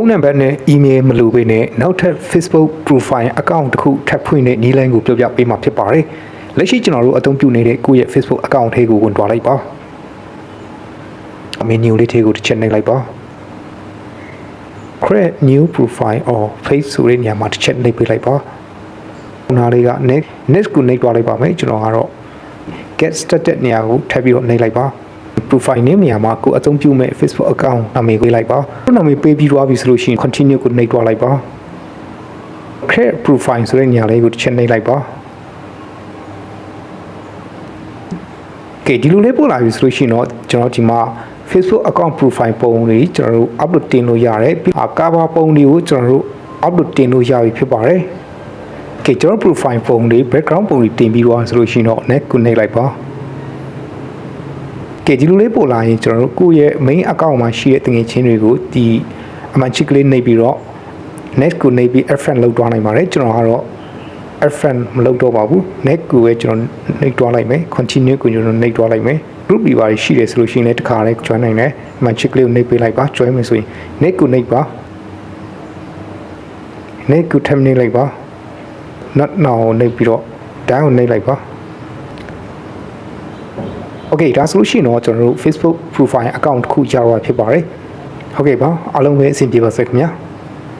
ဖုန်းနံပါတ်နဲ့ email မလိုဘဲနဲ့နောက်ထပ် Facebook profile account တစ်ခုထပ်ဖွင့်တဲ့နည်းလမ်းကိုပြောပြပေးမှာဖြစ်ပါတယ်။လက်ရှိကျွန်တော်တို့အသုံးပြုနေတဲ့ကိုယ့်ရဲ့ Facebook account ထဲကိုဝင်သွားလိုက်ပါ။ menu လေးထဲကိုတစ်ချက်နှိပ်လိုက်ပါ။ create new profile or face ဆိုတဲ့နေရာမှာတစ်ချက်နှိပ်ပေးလိုက်ပါ။နားလေးက next next ကိုနှိပ်သွားလိုက်ပါမယ်ကျွန်တော်ကတော့ get started နေရာကိုထပ်ပြီးတော့နှိပ်လိုက်ပါ profile name နေရာမှာကိုယ်အသုံးပြုမဲ့ Facebook account နာမည်ပေးလိုက်ပါခုနာမည်ပေးပြီးသွားပြီဆိုလို့ရှိရင် continue ကိုနှိပ်သွားလိုက်ပါ create profile ဆိုတဲ့နေရာလေးကိုတစ်ချက်နှိပ်လိုက်ပါကဲဒီလိုလေးပို့လာပြီဆိုလို့ရှိရင်တော့ကျွန်တော်ဒီမှာ Facebook account profile ပုံတွေကျွန်တော်တို့ upload တင်လို့ရတယ်ပြီးအာ cover ပုံတွေကိုကျွန်တော်တို့ upload တင်လို့ရပြီဖြစ်ပါတယ်ကဲကျွန်တော် profile ပုံတွေ background ပုံတွေတင်ပြီးတော့ဆိုလို့ရှိရင်တော့ next ကိုနှိပ်လိုက်ပါ ကဲဒီလိုလေးပို့လာရင်ကျွန်တော်တို့ကိုယ့်ရဲ့ main account မှာရှိတဲ့တငယ်ချင်းတွေကိုဒီအမှန်ချစ်ကလေးနှိပ်ပြီးတော့ next ကိုနှိပ်ပြီး add friend လောက်သွားနိုင်ပါတယ်ကျွန်တော်ကတော့ add friend မလုပ်တော့ပါဘူး next ကိုပဲကျွန်တော်နှိပ်သွားလိုက်မယ် continue ကိုကျွန်တော်နှိပ်သွားလိုက်မယ် group တွေပါရှိတယ်ဆိုလို့ရှိရင်လည်းတစ်ခါလေး join နိုင်တယ်အမှန်ချစ်ကလေးကိုနှိပ်ပေးလိုက်ပါ join မယ်ဆိုရင် next ကိုနှိပ်ပါ next ကို terminate လိုက်ပါ not now နှိပ်ပြီးတော့ down ကိုနှိပ်လိုက်ပါ Okay ဒါဆိုလို့ရှိရင်တော့ကျွန်တော်တို့ Facebook profile account တစ်ခုရတော့ဖြစ်ပါတယ်ဟုတ်ကဲ့ပါအားလုံးပဲအဆင်ပြေပါစေခင်ဗျာ